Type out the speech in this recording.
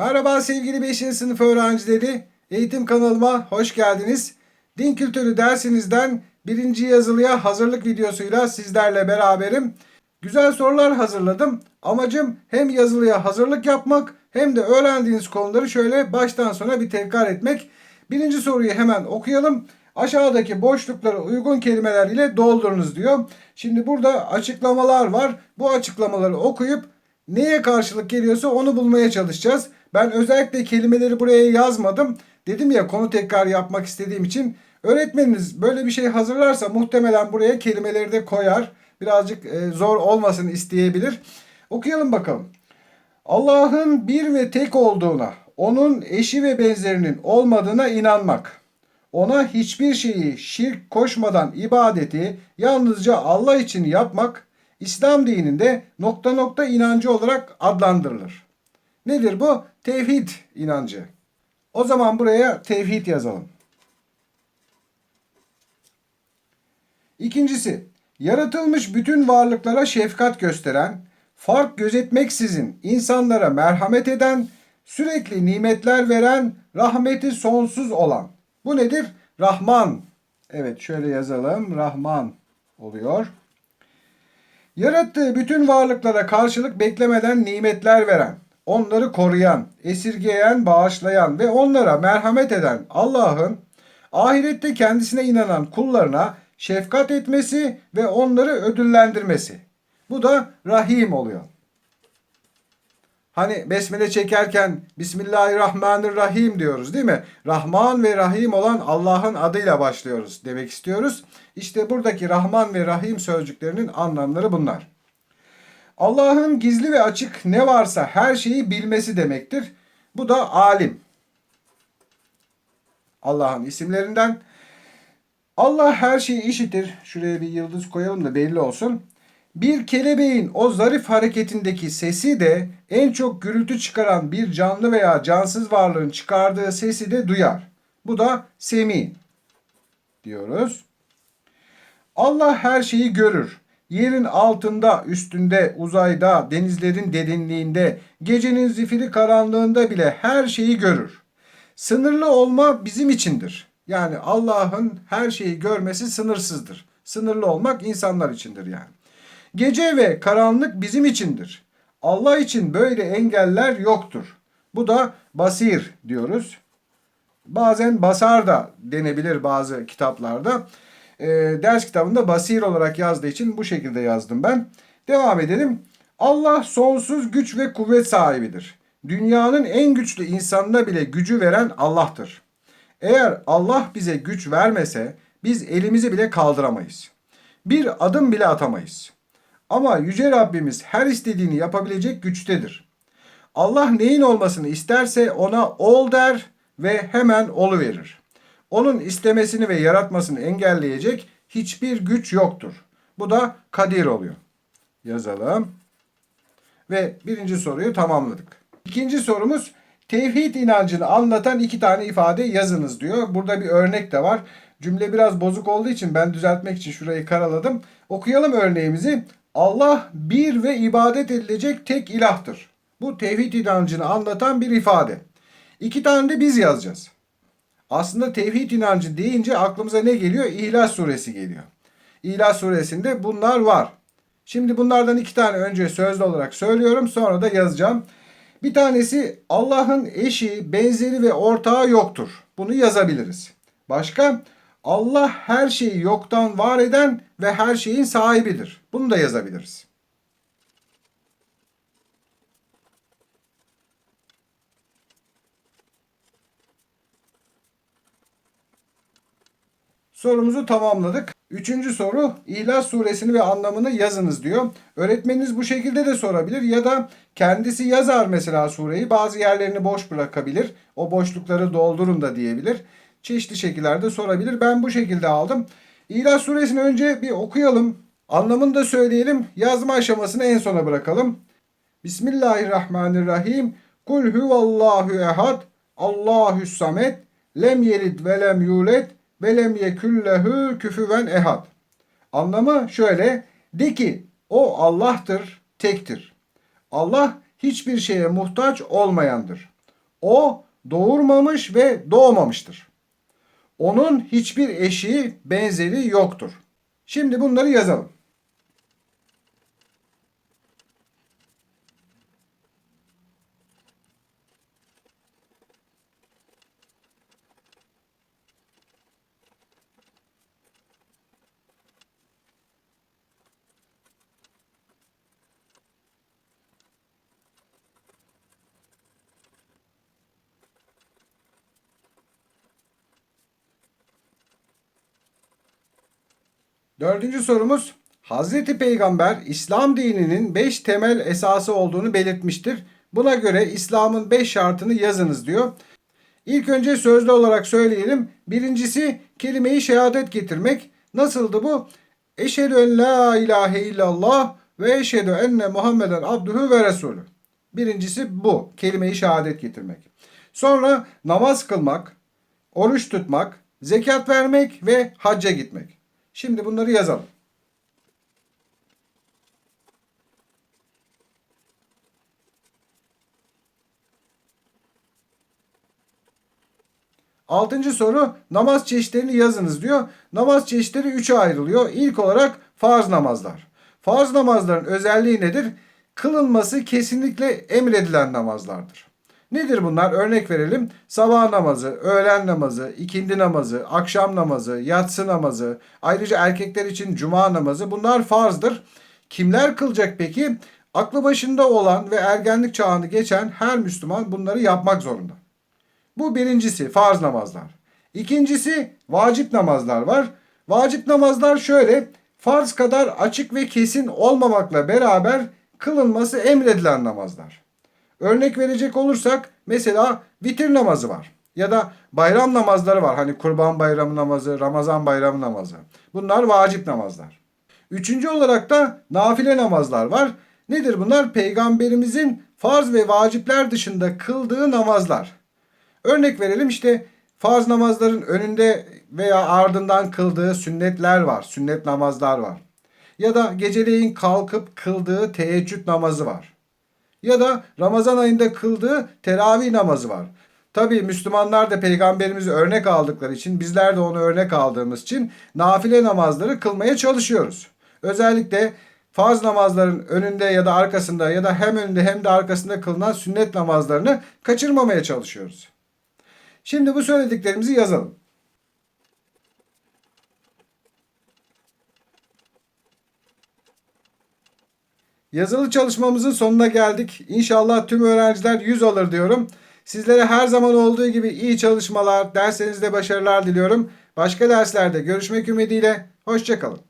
Merhaba sevgili 5. sınıf öğrencileri. Eğitim kanalıma hoş geldiniz. Din kültürü dersinizden birinci yazılıya hazırlık videosuyla sizlerle beraberim. Güzel sorular hazırladım. Amacım hem yazılıya hazırlık yapmak hem de öğrendiğiniz konuları şöyle baştan sona bir tekrar etmek. Birinci soruyu hemen okuyalım. Aşağıdaki boşlukları uygun kelimeler ile doldurunuz diyor. Şimdi burada açıklamalar var. Bu açıklamaları okuyup neye karşılık geliyorsa onu bulmaya çalışacağız. Ben özellikle kelimeleri buraya yazmadım. Dedim ya konu tekrar yapmak istediğim için öğretmeniniz böyle bir şey hazırlarsa muhtemelen buraya kelimeleri de koyar. Birazcık e, zor olmasın isteyebilir. Okuyalım bakalım. Allah'ın bir ve tek olduğuna, onun eşi ve benzerinin olmadığına inanmak. Ona hiçbir şeyi şirk koşmadan ibadeti yalnızca Allah için yapmak İslam dininde nokta nokta inancı olarak adlandırılır. Nedir bu? Tevhid inancı. O zaman buraya tevhid yazalım. İkincisi, yaratılmış bütün varlıklara şefkat gösteren, fark gözetmeksizin insanlara merhamet eden, sürekli nimetler veren, rahmeti sonsuz olan. Bu nedir? Rahman. Evet şöyle yazalım. Rahman oluyor. Yarattığı bütün varlıklara karşılık beklemeden nimetler veren, onları koruyan, esirgeyen, bağışlayan ve onlara merhamet eden Allah'ın ahirette kendisine inanan kullarına şefkat etmesi ve onları ödüllendirmesi. Bu da Rahim oluyor. Hani besmele çekerken Bismillahirrahmanirrahim diyoruz değil mi? Rahman ve Rahim olan Allah'ın adıyla başlıyoruz demek istiyoruz. İşte buradaki Rahman ve Rahim sözcüklerinin anlamları bunlar. Allah'ın gizli ve açık ne varsa her şeyi bilmesi demektir. Bu da alim. Allah'ın isimlerinden. Allah her şeyi işitir. Şuraya bir yıldız koyalım da belli olsun. Bir kelebeğin o zarif hareketindeki sesi de en çok gürültü çıkaran bir canlı veya cansız varlığın çıkardığı sesi de duyar. Bu da semi diyoruz. Allah her şeyi görür. Yerin altında, üstünde, uzayda, denizlerin derinliğinde, gecenin zifiri karanlığında bile her şeyi görür. Sınırlı olma bizim içindir. Yani Allah'ın her şeyi görmesi sınırsızdır. Sınırlı olmak insanlar içindir yani. Gece ve karanlık bizim içindir. Allah için böyle engeller yoktur. Bu da basir diyoruz. Bazen basar da denebilir bazı kitaplarda. E, ders kitabında basir olarak yazdığı için bu şekilde yazdım ben. Devam edelim. Allah sonsuz güç ve kuvvet sahibidir. Dünyanın en güçlü insanına bile gücü veren Allah'tır. Eğer Allah bize güç vermese biz elimizi bile kaldıramayız. Bir adım bile atamayız. Ama Yüce Rabbimiz her istediğini yapabilecek güçtedir. Allah neyin olmasını isterse ona ol der ve hemen olu verir. Onun istemesini ve yaratmasını engelleyecek hiçbir güç yoktur. Bu da kadir oluyor. Yazalım. Ve birinci soruyu tamamladık. İkinci sorumuz tevhid inancını anlatan iki tane ifade yazınız diyor. Burada bir örnek de var. Cümle biraz bozuk olduğu için ben düzeltmek için şurayı karaladım. Okuyalım örneğimizi. Allah bir ve ibadet edilecek tek ilahtır. Bu tevhid inancını anlatan bir ifade. İki tane de biz yazacağız. Aslında tevhid inancı deyince aklımıza ne geliyor? İhlas suresi geliyor. İhlas suresinde bunlar var. Şimdi bunlardan iki tane önce sözlü olarak söylüyorum sonra da yazacağım. Bir tanesi Allah'ın eşi, benzeri ve ortağı yoktur. Bunu yazabiliriz. Başka? Allah her şeyi yoktan var eden ve her şeyin sahibidir. Bunu da yazabiliriz. Sorumuzu tamamladık. Üçüncü soru İhlas suresini ve anlamını yazınız diyor. Öğretmeniniz bu şekilde de sorabilir ya da kendisi yazar mesela sureyi bazı yerlerini boş bırakabilir. O boşlukları doldurun da diyebilir. Çeşitli şekillerde sorabilir. Ben bu şekilde aldım. İhlas suresini önce bir okuyalım. Anlamını da söyleyelim. Yazma aşamasını en sona bırakalım. Bismillahirrahmanirrahim. Kul huvallahu ehad. Allahü's samet. Lem yelid ve lem yulet ve lem yekullehu küfüven ehad. Anlamı şöyle. De ki o Allah'tır, tektir. Allah hiçbir şeye muhtaç olmayandır. O doğurmamış ve doğmamıştır. Onun hiçbir eşi, benzeri yoktur. Şimdi bunları yazalım. Dördüncü sorumuz. Hazreti Peygamber İslam dininin beş temel esası olduğunu belirtmiştir. Buna göre İslam'ın beş şartını yazınız diyor. İlk önce sözlü olarak söyleyelim. Birincisi kelime-i şehadet getirmek. Nasıldı bu? Eşhedü en la ilahe illallah ve eşhedü enne Muhammeden abduhu ve resulü. Birincisi bu. Kelime-i şehadet getirmek. Sonra namaz kılmak, oruç tutmak, zekat vermek ve hacca gitmek. Şimdi bunları yazalım. Altıncı soru namaz çeşitlerini yazınız diyor. Namaz çeşitleri üçe ayrılıyor. İlk olarak farz namazlar. Farz namazların özelliği nedir? Kılınması kesinlikle emredilen namazlardır. Nedir bunlar? Örnek verelim. Sabah namazı, öğlen namazı, ikindi namazı, akşam namazı, yatsı namazı, ayrıca erkekler için cuma namazı bunlar farzdır. Kimler kılacak peki? Aklı başında olan ve ergenlik çağını geçen her Müslüman bunları yapmak zorunda. Bu birincisi farz namazlar. İkincisi vacip namazlar var. Vacip namazlar şöyle farz kadar açık ve kesin olmamakla beraber kılınması emredilen namazlar. Örnek verecek olursak mesela vitir namazı var. Ya da bayram namazları var. Hani kurban bayramı namazı, Ramazan bayramı namazı. Bunlar vacip namazlar. Üçüncü olarak da nafile namazlar var. Nedir bunlar? Peygamberimizin farz ve vacipler dışında kıldığı namazlar. Örnek verelim işte farz namazların önünde veya ardından kıldığı sünnetler var. Sünnet namazlar var. Ya da geceleyin kalkıp kıldığı teheccüd namazı var. Ya da Ramazan ayında kıldığı teravih namazı var. Tabi Müslümanlar da peygamberimizi örnek aldıkları için bizler de onu örnek aldığımız için nafile namazları kılmaya çalışıyoruz. Özellikle farz namazların önünde ya da arkasında ya da hem önünde hem de arkasında kılınan sünnet namazlarını kaçırmamaya çalışıyoruz. Şimdi bu söylediklerimizi yazalım. Yazılı çalışmamızın sonuna geldik. İnşallah tüm öğrenciler 100 alır diyorum. Sizlere her zaman olduğu gibi iyi çalışmalar, derslerinizde başarılar diliyorum. Başka derslerde görüşmek ümidiyle. Hoşçakalın.